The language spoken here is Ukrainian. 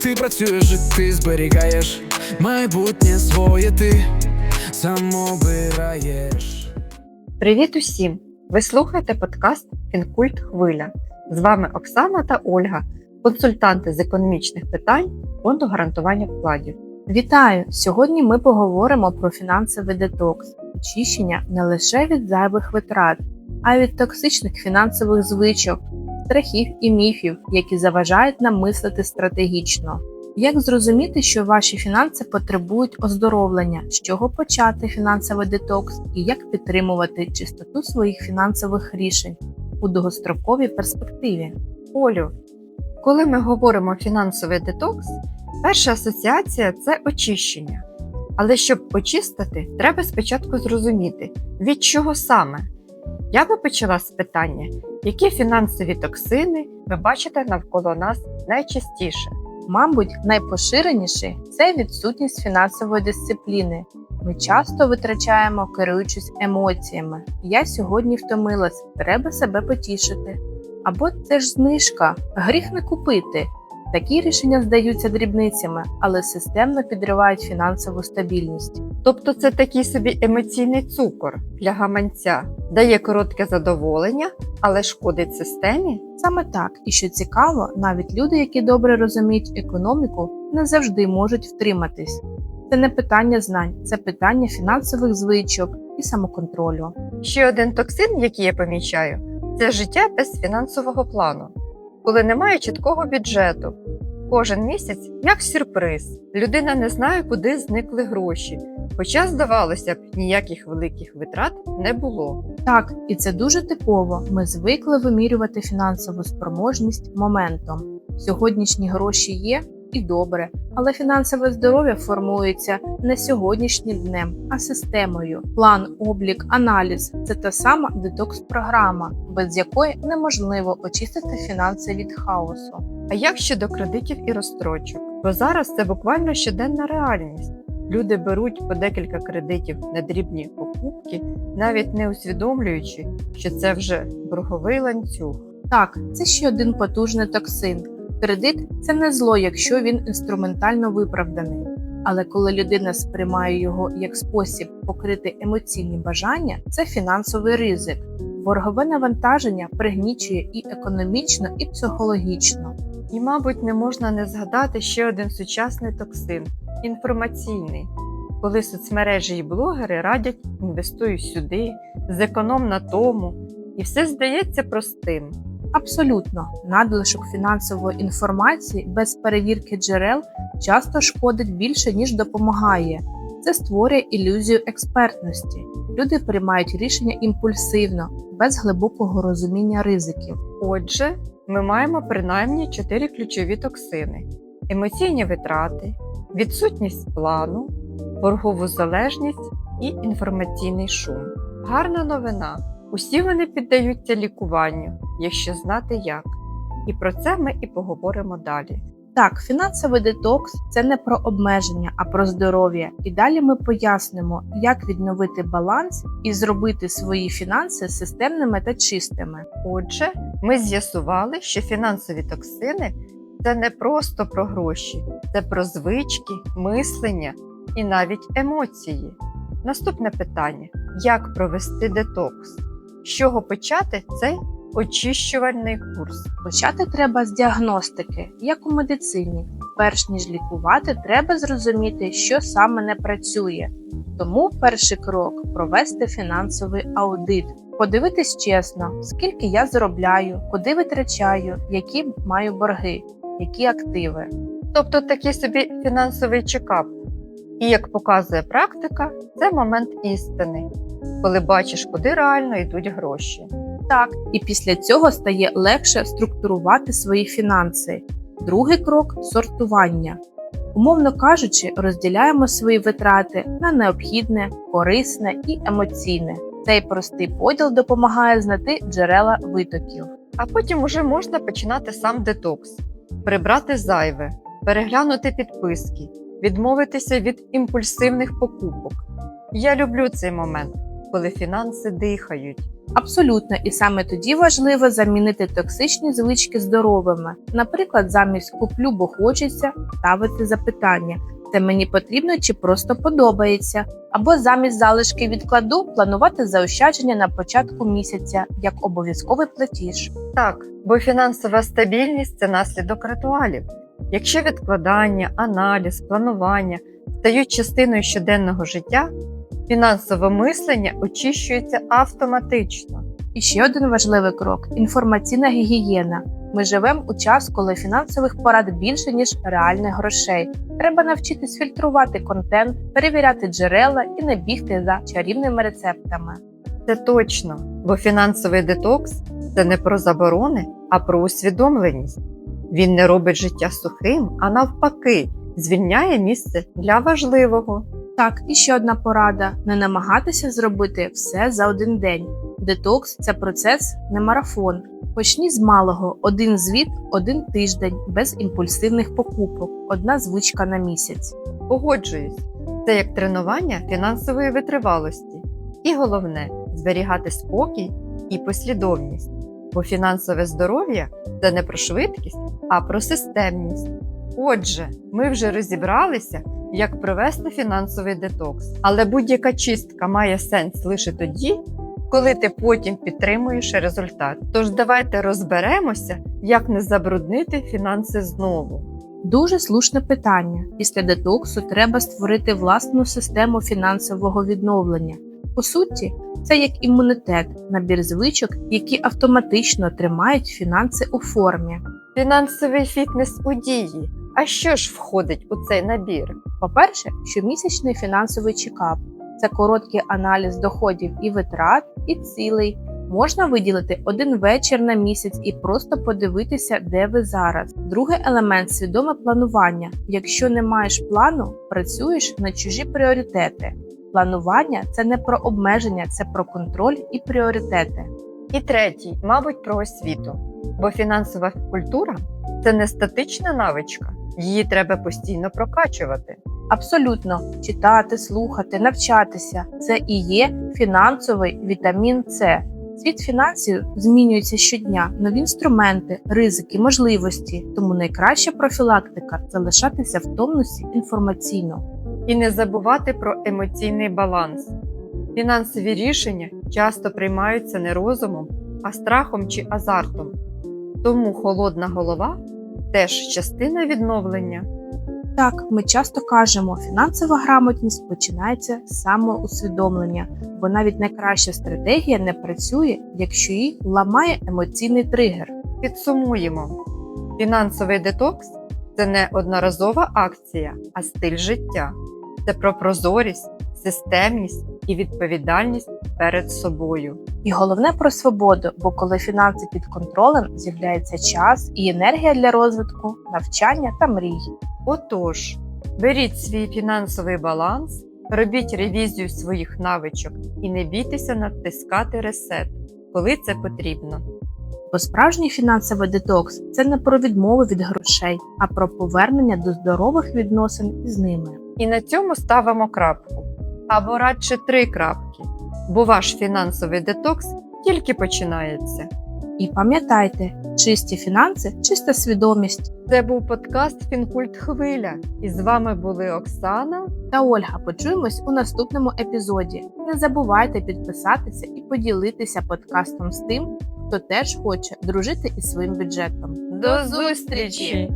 Ти працюєш, ти зберігаєш майбутнє своє ти сам обираєш. Привіт усім! Ви слухаєте подкаст Фінкульт Хвиля. З вами Оксана та Ольга, консультанти з економічних питань фонду гарантування вкладів. Вітаю! Сьогодні ми поговоримо про фінансовий детокс, очищення не лише від зайвих витрат, а й від токсичних фінансових звичок, страхів і міфів, які заважають нам мислити стратегічно. Як зрозуміти, що ваші фінанси потребують оздоровлення, з чого почати фінансовий детокс і як підтримувати чистоту своїх фінансових рішень у довгостроковій перспективі? Олю, коли ми говоримо фінансовий детокс, перша асоціація це очищення. Але щоб очистити, треба спочатку зрозуміти, від чого саме. Я би почала з питання, які фінансові токсини ви бачите навколо нас найчастіше. Мабуть, найпоширеніший це відсутність фінансової дисципліни. Ми часто витрачаємо, керуючись емоціями. Я сьогодні втомилась, треба себе потішити. Або це ж знижка, гріх не купити. Такі рішення здаються дрібницями, але системно підривають фінансову стабільність. Тобто це такий собі емоційний цукор для гаманця, дає коротке задоволення, але шкодить системі. Саме так, і що цікаво, навіть люди, які добре розуміють економіку, не завжди можуть втриматись. Це не питання знань, це питання фінансових звичок і самоконтролю. Ще один токсин, який я помічаю, це життя без фінансового плану, коли немає чіткого бюджету. Кожен місяць як сюрприз. Людина не знає, куди зникли гроші. Хоча, здавалося б, ніяких великих витрат не було. Так, і це дуже типово. Ми звикли вимірювати фінансову спроможність моментом. Сьогоднішні гроші є і добре, але фінансове здоров'я формується не сьогоднішнім днем, а системою. План, облік, аналіз це та сама детокс-програма, без якої неможливо очистити фінанси від хаосу. А як щодо кредитів і розстрочок? Бо зараз це буквально щоденна реальність. Люди беруть по декілька кредитів на дрібні покупки, навіть не усвідомлюючи, що це вже борговий ланцюг. Так, це ще один потужний токсин. Кредит це не зло, якщо він інструментально виправданий. Але коли людина сприймає його як спосіб покрити емоційні бажання, це фінансовий ризик. Боргове навантаження пригнічує і економічно, і психологічно. І, мабуть, не можна не згадати ще один сучасний токсин інформаційний, коли соцмережі і блогери радять інвестуй сюди, зеконом на тому, і все здається простим. Абсолютно, надлишок фінансової інформації без перевірки джерел часто шкодить більше, ніж допомагає. Це створює ілюзію експертності. Люди приймають рішення імпульсивно, без глибокого розуміння ризиків. Отже, ми маємо принаймні чотири ключові токсини: емоційні витрати, відсутність плану, боргову залежність і інформаційний шум. Гарна новина. Усі вони піддаються лікуванню, якщо знати як. І про це ми і поговоримо далі. Так, фінансовий детокс це не про обмеження, а про здоров'я. І далі ми пояснимо, як відновити баланс і зробити свої фінанси системними та чистими. Отже, ми з'ясували, що фінансові токсини це не просто про гроші, це про звички, мислення і навіть емоції. Наступне питання: як провести детокс? З чого почати цей очищувальний курс? Почати треба з діагностики, як у медицині. Перш ніж лікувати, треба зрозуміти, що саме не працює. Тому перший крок провести фінансовий аудит, подивитись чесно, скільки я заробляю, куди витрачаю, які маю борги, які активи. Тобто такий собі фінансовий чекап. І як показує практика, це момент істини, коли бачиш, куди реально йдуть гроші. Так, і після цього стає легше структурувати свої фінанси. Другий крок сортування. Умовно кажучи, розділяємо свої витрати на необхідне, корисне і емоційне. Цей простий поділ допомагає знайти джерела витоків. А потім уже можна починати сам детокс, прибрати зайве, переглянути підписки, відмовитися від імпульсивних покупок. Я люблю цей момент. Коли фінанси дихають. Абсолютно, і саме тоді важливо замінити токсичні звички здоровими. Наприклад, замість куплю, бо хочеться ставити запитання: це мені потрібно чи просто подобається. Або замість залишки відкладу планувати заощадження на початку місяця як обов'язковий платіж. Так, бо фінансова стабільність це наслідок ритуалів. Якщо відкладання, аналіз, планування стають частиною щоденного життя, фінансове мислення очищується автоматично. І ще один важливий крок інформаційна гігієна. Ми живемо у час, коли фінансових порад більше, ніж реальних грошей. Треба навчитись фільтрувати контент, перевіряти джерела і не бігти за чарівними рецептами. Це точно, бо фінансовий детокс це не про заборони, а про усвідомленість. Він не робить життя сухим, а навпаки, звільняє місце для важливого. Так, і ще одна порада: не намагатися зробити все за один день. Детокс це процес, не марафон. Почні з малого: один звіт, один тиждень, без імпульсивних покупок, одна звичка на місяць. Погоджуюсь, це як тренування фінансової витривалості. І головне зберігати спокій і послідовність. Бо фінансове здоров'я це не про швидкість, а про системність. Отже, ми вже розібралися, як провести фінансовий детокс. Але будь-яка чистка має сенс лише тоді, коли ти потім підтримуєш результат. Тож давайте розберемося, як не забруднити фінанси знову. Дуже слушне питання. Після детоксу треба створити власну систему фінансового відновлення. По суті, це як імунітет, набір звичок, які автоматично тримають фінанси у формі. Фінансовий фітнес у дії. А що ж входить у цей набір? По-перше, щомісячний фінансовий чекап це короткий аналіз доходів і витрат, і цілей. Можна виділити один вечір на місяць і просто подивитися, де ви зараз. Другий елемент свідоме планування. Якщо не маєш плану, працюєш на чужі пріоритети. Планування це не про обмеження, це про контроль і пріоритети. І третій, мабуть, про освіту. Бо фінансова культура це не статична навичка, її треба постійно прокачувати. Абсолютно читати, слухати, навчатися це і є фінансовий вітамін С. Світ фінансів змінюється щодня, нові інструменти, ризики, можливості. Тому найкраща профілактика це лишатися в тонусі інформаційно. І не забувати про емоційний баланс. Фінансові рішення часто приймаються не розумом, а страхом чи азартом. Тому холодна голова теж частина відновлення. Так, ми часто кажемо, фінансова грамотність починається з самоусвідомлення, бо навіть найкраща стратегія не працює, якщо її ламає емоційний тригер. Підсумуємо: фінансовий детокс це не одноразова акція, а стиль життя. Це про прозорість, системність і відповідальність перед собою. І головне про свободу, бо коли фінанси під контролем, з'являється час і енергія для розвитку, навчання та мрій. Отож, беріть свій фінансовий баланс, робіть ревізію своїх навичок і не бійтеся натискати ресет, коли це потрібно. Бо справжній фінансовий детокс це не про відмову від грошей, а про повернення до здорових відносин із ними. І на цьому ставимо крапку. Або радше три крапки, бо ваш фінансовий детокс тільки починається. І пам'ятайте, чисті фінанси, чиста свідомість. Це був подкаст Фінкульт Хвиля. І з вами були Оксана. Та Ольга, почуємось у наступному епізоді. Не забувайте підписатися і поділитися подкастом з тим, хто теж хоче дружити із своїм бюджетом. До зустрічі!